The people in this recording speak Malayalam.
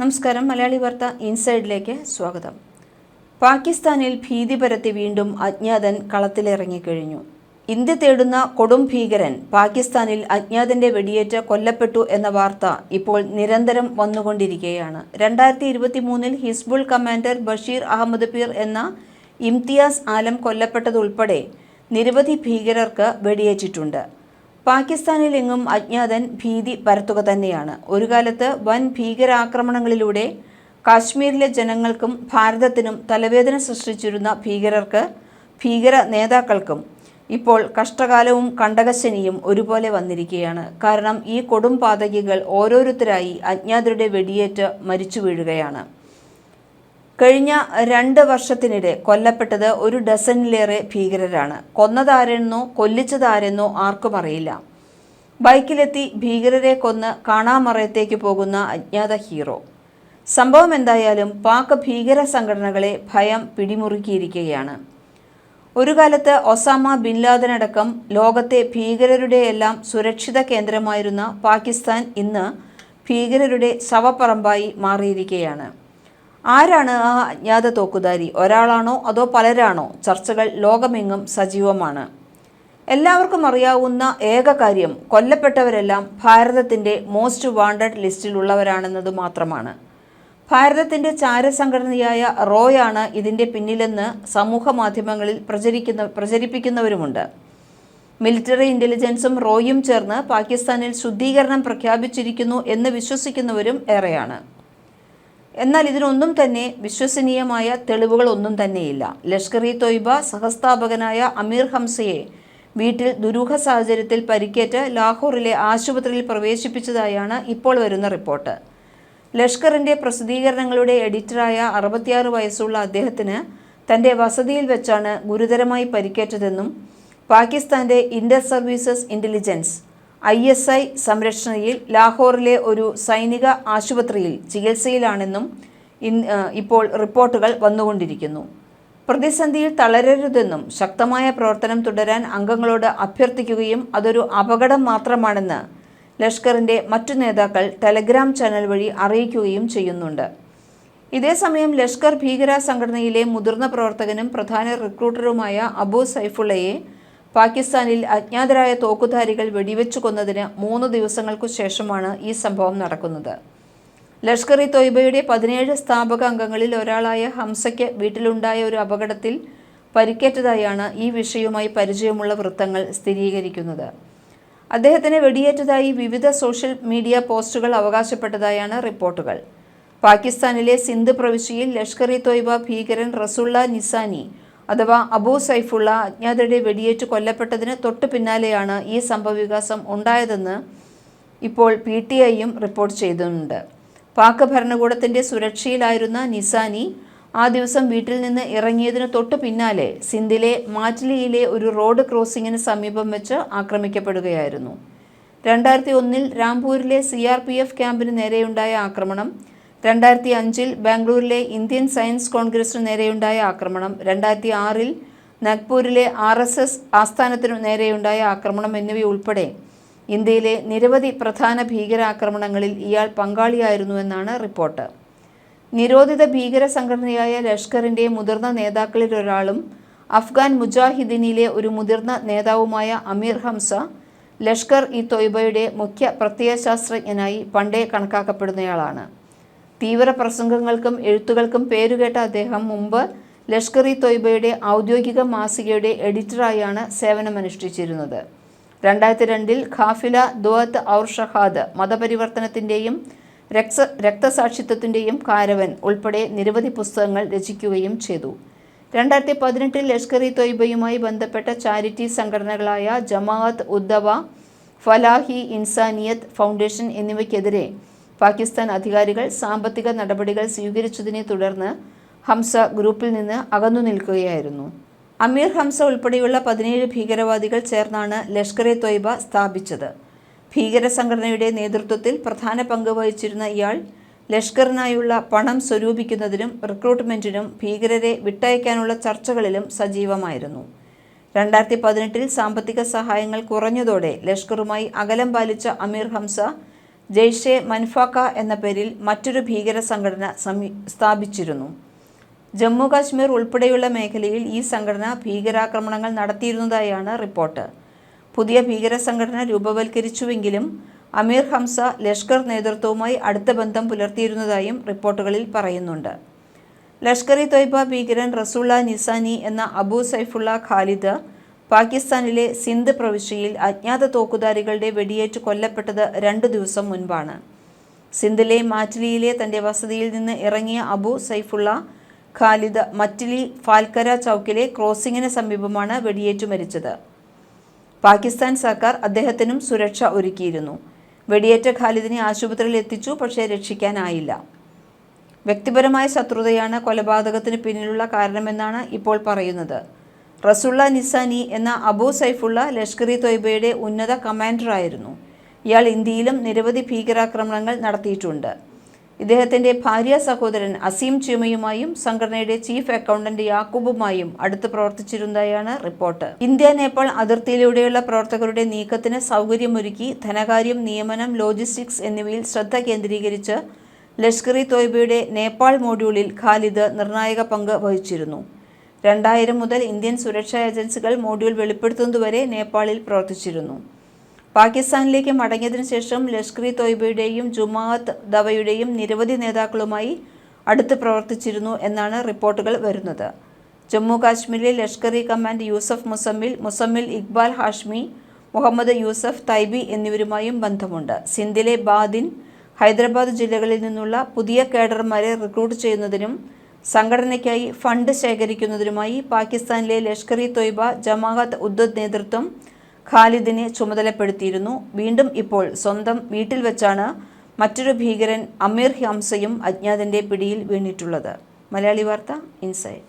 നമസ്കാരം. മലയാളി വാർത്ത ഇൻസൈഡിലേക്ക് സ്വാഗതം. പാകിസ്ഥാനിൽ ഭീതി പരത്തി വീണ്ടും അജ്ഞാതൻ കളത്തിലിറങ്ങിക്കഴിഞ്ഞു ഇന്ത്യ തേടുന്ന കൊടും ഭീകരൻ പാകിസ്ഥാനിൽ അജ്ഞാതന്റെ വെടിയേറ്റ് കൊല്ലപ്പെട്ടു എന്ന വാർത്ത ഇപ്പോൾ നിരന്തരം വന്നുകൊണ്ടിരിക്കുകയാണ്. രണ്ടായിരത്തി ഇരുപത്തി മൂന്നിൽ ഹിസ്ബുൾ കമാൻഡർ ബഷീർ അഹമ്മദ് പീർ എന്ന ഇംതിയാസ് ആലം കൊല്ലപ്പെട്ടതുൾപ്പെടെ നിരവധി ഭീകരർക്ക് വെടിയേറ്റിട്ടുണ്ട്. പാകിസ്ഥാനിലെങ്ങും അജ്ഞാതൻ ഭീതി പരത്തുക തന്നെയാണ്. ഒരു കാലത്ത് വൻ ഭീകരാക്രമണങ്ങളിലൂടെ കാശ്മീരിലെ ജനങ്ങൾക്കും ഭാരതത്തിനും തലവേദന സൃഷ്ടിച്ചിരുന്ന ഭീകരർക്ക് ഭീകര നേതാക്കൾക്കും ഇപ്പോൾ കഷ്ടകാലവും കണ്ടകശനിയും ഒരുപോലെ വന്നിരിക്കുകയാണ്. കാരണം ഈ കൊടും പാതകികൾ ഓരോരുത്തരായി അജ്ഞാതരുടെ വെടിയേറ്റ് മരിച്ചു വീഴുകയാണ്. കഴിഞ്ഞ രണ്ട് വർഷത്തിനിടെ കൊല്ലപ്പെട്ടത് ഒരു ഡസനിലേറെ ഭീകരരാണ്. കൊന്നതാരെന്നോ കൊല്ലിച്ചതാരെന്നോ ആർക്കും അറിയില്ല. ബൈക്കിലെത്തി ഭീകരരെ കൊന്ന് കാണാമറയത്തേക്ക് പോകുന്ന അജ്ഞാത ഹീറോ. സംഭവം എന്തായാലും പാക് ഭീകര സംഘടനകളെ ഭയം പിടിമുറുക്കിയിരിക്കുകയാണ്. ഒരു കാലത്ത് ഒസാമ ബിൻ ലാദൻ അടക്കം ലോകത്തെ ഭീകരരുടെയെല്ലാം സുരക്ഷിത കേന്ദ്രമായിരുന്ന പാകിസ്ഥാൻ ഇന്ന് ഭീകരരുടെ ശവപ്പറമ്പായി മാറിയിരിക്കുകയാണ്. ആരാണ് ആ അജ്ഞാത തോക്കുധാരി? ഒരാളാണോ അതോ പലരാണോ? ചർച്ചകൾ ലോകമെങ്ങും സജീവമാണ്. എല്ലാവർക്കും അറിയാവുന്ന ഏക കാര്യം കൊല്ലപ്പെട്ടവരെല്ലാം ഭാരതത്തിന്റെ മോസ്റ്റ് വാണ്ടഡ് ലിസ്റ്റിലുള്ളവരാണെന്നത് മാത്രമാണ്. ഭാരതത്തിന്റെ ചാരസംഘടനയായ റോയാണ് ഇതിന്റെ പിന്നിലെന്ന് സമൂഹ മാധ്യമങ്ങളിൽ പ്രചരിക്കുന്ന പ്രചരിപ്പിക്കുന്നവരുമുണ്ട്. മിലിറ്ററി ഇന്റലിജൻസും റോയും ചേർന്ന് പാകിസ്ഥാനിൽ ശുദ്ധീകരണം പ്രഖ്യാപിച്ചിരിക്കുന്നു എന്ന് വിശ്വസിക്കുന്നവരും ഏറെയാണ്. എന്നാൽ ഇതിനൊന്നും തന്നെ വിശ്വസനീയമായ തെളിവുകളൊന്നും തന്നെയില്ല. ലഷ്കർ ഇ തൊയ്ബ സഹസ്ഥാപകനായ അമീർ ഹംസയെ വീട്ടിൽ ദുരൂഹ സാഹചര്യത്തിൽ പരിക്കേറ്റ് ലാഹോറിലെ ആശുപത്രിയിൽ പ്രവേശിപ്പിച്ചതായാണ് ഇപ്പോൾ വരുന്ന റിപ്പോർട്ട്. ലഷ്കറിന്റെ പ്രസിദ്ധീകരണങ്ങളുടെ എഡിറ്ററായ അറുപത്തിയാറ് വയസ്സുള്ള അദ്ദേഹത്തിന് തന്റെ വസതിയിൽ വെച്ചാണ് ഗുരുതരമായി പരിക്കേറ്റതെന്നും പാകിസ്ഥാന്റെ inter services intelligence I S I സംരക്ഷണയിൽ ലാഹോറിലെ ഒരു സൈനിക ആശുപത്രിയിൽ ചികിത്സയിലാണെന്നും ഇപ്പോൾ റിപ്പോർട്ടുകൾ വന്നുകൊണ്ടിരിക്കുന്നു. പ്രതിസന്ധിയിൽ തളരരുതെന്നും ശക്തമായ പ്രവർത്തനം തുടരാൻ അംഗങ്ങളോട് അഭ്യർത്ഥിക്കുകയും അതൊരു അപകടം മാത്രമാണെന്ന് ലഷ്കറിന്റെ മറ്റു നേതാക്കൾ ടെലഗ്രാം ചാനൽ വഴി അറിയിക്കുകയും ചെയ്യുന്നുണ്ട്. ഇതേസമയം ലഷ്കർ ഭീകര സംഘടനയിലെ മുതിർന്ന പ്രവർത്തകനും പ്രധാന റിക്രൂട്ടറുമായ അബു സൈഫുള്ളയെ പാകിസ്ഥാനിൽ അജ്ഞാതരായ തോക്കുധാരികൾ വെടിവെച്ചു കൊന്നതിന് മൂന്ന് ദിവസങ്ങൾക്കു ശേഷമാണ് ഈ സംഭവം നടക്കുന്നത്. ലഷ്കർ ഇ തൊയ്ബയുടെ പതിനേഴ് സ്ഥാപക അംഗങ്ങളിൽ ഒരാളായ ഹംസയ്ക്ക് വീട്ടിലുണ്ടായ ഒരു അപകടത്തിൽ പരിക്കേറ്റതായാണ് ഈ വിഷയവുമായി പരിചയമുള്ള വൃത്തങ്ങൾ സ്ഥിരീകരിക്കുന്നത്. അദ്ദേഹത്തിന് വെടിയേറ്റതായി വിവിധ സോഷ്യൽ മീഡിയ പോസ്റ്റുകൾ അവകാശപ്പെട്ടതായാണ് റിപ്പോർട്ടുകൾ. പാകിസ്ഥാനിലെ സിന്ധ് പ്രവിശ്യയിൽ ലഷ്കർ ഇ തൊയ്ബ ഭീകരൻ റസുള്ള നിസാനി അഥവാ അബൂ സൈഫുള്ള അജ്ഞാതരുടെ വെടിയേറ്റ് കൊല്ലപ്പെട്ടതിന് തൊട്ടു പിന്നാലെയാണ് ഈ സംഭവവികാസം ഉണ്ടായതെന്ന് ഇപ്പോൾ പി ടി ഐയും റിപ്പോർട്ട് ചെയ്തിട്ടുണ്ട്. പാക് ഭരണകൂടത്തിന്റെ സുരക്ഷയിലായിരുന്ന നിസാനി ആ ദിവസം വീട്ടിൽ നിന്ന് ഇറങ്ങിയതിന് തൊട്ടു പിന്നാലെ സിന്ധിലെ മാറ്റ്ലിയിലെ ഒരു റോഡ് ക്രോസിംഗിന് സമീപം വെച്ച് ആക്രമിക്കപ്പെടുകയായിരുന്നു. രണ്ടായിരത്തി ഒന്നിൽ രാംപൂരിലെ സി ആർ പി എഫ് ക്യാമ്പിന് നേരെയുണ്ടായ ആക്രമണം രണ്ടായിരത്തി അഞ്ചിൽ ബാംഗ്ലൂരിലെ ഇന്ത്യൻ സയൻസ് കോൺഗ്രസിനു നേരെയുണ്ടായ ആക്രമണം രണ്ടായിരത്തി ആറിൽ നാഗ്പൂരിലെ ആർ എസ് എസ് ആസ്ഥാനത്തിനു നേരെയുണ്ടായ ആക്രമണം എന്നിവയുൾപ്പെടെ ഇന്ത്യയിലെ നിരവധി പ്രധാന ഭീകരാക്രമണങ്ങളിൽ ഇയാൾ പങ്കാളിയായിരുന്നുവെന്നാണ് റിപ്പോർട്ട്. നിരോധിത ഭീകര സംഘടനയായ ലഷ്കറിന്റെ മുതിർന്ന നേതാക്കളിൽ ഒരാളും അഫ്ഗാൻ മുജാഹിദീനിലെ ഒരു മുതിർന്ന നേതാവുമായ അമീർ ഹംസ ലഷ്കർ ഇ തൊയ്ബയുടെ മുഖ്യ പ്രത്യയശാസ്ത്രജ്ഞനായി പണ്ടേ കണക്കാക്കപ്പെടുന്നയാളാണ്. തീവ്ര പ്രസംഗങ്ങൾക്കും എഴുത്തുകൾക്കും പേരുകേട്ട അദ്ദേഹം മുമ്പ് ലഷ്കർ ഇ തൊയ്ബയുടെ ഔദ്യോഗിക മാസികയുടെ എഡിറ്ററായാണ് സേവനമനുഷ്ഠിച്ചിരുന്നത്. രണ്ടായിരത്തി രണ്ടിൽ ഖാഫില ദുവത്ത് ഔർ ഷഹാദ് മതപരിവർത്തനത്തിന്റെയും രക്ത രക്തസാക്ഷിത്വത്തിന്റെയും കാരവൻ ഉൾപ്പെടെ നിരവധി പുസ്തകങ്ങൾ രചിക്കുകയും ചെയ്തു. രണ്ടായിരത്തി പതിനെട്ടിൽ ലഷ്കർ ഇ തൊയ്ബയുമായി ബന്ധപ്പെട്ട ചാരിറ്റി സംഘടനകളായ ജമാഅത്ത് ഉദ്ദവ ഫലാഹി ഇൻസാനിയത്ത് ഫൗണ്ടേഷൻ എന്നിവയ്ക്കെതിരെ പാകിസ്ഥാൻ അധികാരികൾ സാമ്പത്തിക നടപടികൾ സ്വീകരിച്ചതിനെ തുടർന്ന് ഹംസ ഗ്രൂപ്പിൽ നിന്ന് അകന്നു നിൽക്കുകയായിരുന്നു. അമീർ ഹംസ ഉൾപ്പെടെയുള്ള പതിനേഴ് ഭീകരവാദികൾ ചേർന്നാണ് ലഷ്കർ എ തൊയ്ബ സ്ഥാപിച്ചത്. ഭീകര സംഘടനയുടെ നേതൃത്വത്തിൽ പ്രധാന പങ്ക് വഹിച്ചിരുന്ന ഇയാൾ ലഷ്കറിനായുള്ള പണം സ്വരൂപിക്കുന്നതിനും റിക്രൂട്ട്മെന്റിനും ഭീകരരെ വിട്ടയക്കാനുള്ള ചർച്ചകളിലും സജീവമായിരുന്നു. രണ്ടായിരത്തി പതിനെട്ടിൽ സാമ്പത്തിക സഹായങ്ങൾ കുറഞ്ഞതോടെ ലഷ്കറുമായി അകലം പാലിച്ച അമീർ ഹംസ ജെയ്ഷെ മൻഫാക്ക എന്ന പേരിൽ മറ്റൊരു ഭീകര സംഘടന സ്ഥാപിച്ചിരുന്നു. ജമ്മു കാശ്മീർ ഉൾപ്പെടെയുള്ള മേഖലയിൽ ഈ സംഘടന ഭീകരാക്രമണങ്ങൾ നടത്തിയിരുന്നതായാണ് റിപ്പോർട്ട്. പുതിയ ഭീകര സംഘടന രൂപവൽക്കരിച്ചുവെങ്കിലും അമീർ ഹംസ ലഷ്കർ നേതൃത്വവുമായി അടുത്ത ബന്ധം പുലർത്തിയിരുന്നതായും റിപ്പോർട്ടുകളിൽ പറയുന്നുണ്ട്. ലഷ്കർ ഇ തൊയ്ബ ഭീകരൻ റസൂള്ള നിസാനി എന്ന അബു സൈഫുള്ള ഖാലിദ് പാകിസ്ഥാനിലെ സിന്ധ് പ്രവിശ്യയിൽ അജ്ഞാത തോക്കുധാരികളുടെ വെടിയേറ്റ് കൊല്ലപ്പെട്ടത് രണ്ടു ദിവസം മുൻപാണ്. സിന്ധിലെ മാറ്റിലിയിലെ തന്റെ വസതിയിൽ നിന്ന് ഇറങ്ങിയ അബു സൈഫുള്ള ഖാലിദ് മറ്റിലി ഫാൽക്കര ചൗക്കിലെ ക്രോസിംഗിന് സമീപമാണ് വെടിയേറ്റു മരിച്ചത്. പാകിസ്ഥാൻ സർക്കാർ അദ്ദേഹത്തിനും സുരക്ഷ ഒരുക്കിയിരുന്നു. വെടിയേറ്റ ഖാലിദിനെ ആശുപത്രിയിൽ എത്തിച്ചു പക്ഷേ രക്ഷിക്കാനായില്ല. വ്യക്തിപരമായ ശത്രുതയാണ് കൊലപാതകത്തിന് പിന്നിലുള്ള കാരണമെന്നാണ് ഇപ്പോൾ പറയുന്നത്. റസുള്ള നിസാനി എന്ന അബൂ സൈഫുള്ള ലഷ്കർ ഇ തൊയ്ബയുടെ ഉന്നത കമാൻഡറായിരുന്നു. ഇയാൾ ഇന്ത്യയിലും നിരവധി ഭീകരാക്രമണങ്ങൾ നടത്തിയിട്ടുണ്ട്. ഇദ്ദേഹത്തിന്റെ ഭാര്യ സഹോദരൻ അസീം ചുമയുമായും സംഘടനയുടെ ചീഫ് അക്കൗണ്ടന്റ് യാക്കൂബുമായും അടുത്ത് പ്രവർത്തിച്ചിരുന്നതായാണ് റിപ്പോർട്ട്. ഇന്ത്യ നേപ്പാൾ അതിർത്തിയിലൂടെയുള്ള പ്രവർത്തകരുടെ നീക്കത്തിന് സൗകര്യമൊരുക്കി ധനകാര്യം നിയമനം ലോജിസ്റ്റിക്സ് എന്നിവയിൽ ശ്രദ്ധ കേന്ദ്രീകരിച്ച് ലഷ്കർ ഇ തോയ്ബയുടെ നേപ്പാൾ മോഡ്യൂളിൽ ഖാലിദ് നിർണായക പങ്ക് വഹിച്ചിരുന്നു. രണ്ടായിരം മുതൽ ഇന്ത്യൻ സുരക്ഷാ ഏജൻസികൾ മോഡ്യൂൾ വെളിപ്പെടുത്തുന്നതുവരെ നേപ്പാളിൽ പ്രവർത്തിച്ചിരുന്നു. പാകിസ്ഥാനിലേക്ക് മടങ്ങിയതിനു ശേഷം ലഷ്കർ ഇ തോയ്ബയുടെയും ജുമാഅത്ത് ദവയുടെയും നിരവധി നേതാക്കളുമായി അടുത്ത് പ്രവർത്തിച്ചിരുന്നു എന്നാണ് റിപ്പോർട്ടുകൾ വരുന്നത്. ജമ്മു കാശ്മീരിലെ ലഷ്കർ ഇ കമാൻഡ് യൂസഫ് മുസമ്മിൽ മുസമ്മിൽ ഇക്ബാൽ ഹാഷ്മി മുഹമ്മദ് യൂസഫ് തൈബി എന്നിവരുമായും ബന്ധമുണ്ട്. സിന്ധിലെ ബാദിൻ ഹൈദരാബാദ് ജില്ലകളിൽ നിന്നുള്ള പുതിയ കേഡർമാരെ റിക്രൂട്ട് ചെയ്യുന്നതിനും സംഘടനയ്ക്കായി ഫണ്ട് ശേഖരിക്കുന്നതിനുമായി പാകിസ്ഥാനിലെ ലഷ്കർ ഇ തൊയ്ബ ജമാഅത്ത് ഉദ്ദത് നേതൃത്വം ഖാലിദിനെ ചുമതലപ്പെടുത്തിയിരുന്നു. വീണ്ടും ഇപ്പോൾ സ്വന്തം വീട്ടിൽ വെച്ചാണ് മറ്റൊരു ഭീകരൻ അമീർ ഹംസയും അജ്ഞാതന്റെ പിടിയിൽ വീണിട്ടുള്ളത്. മലയാളി വാർത്ത ഇൻസൈഡ്.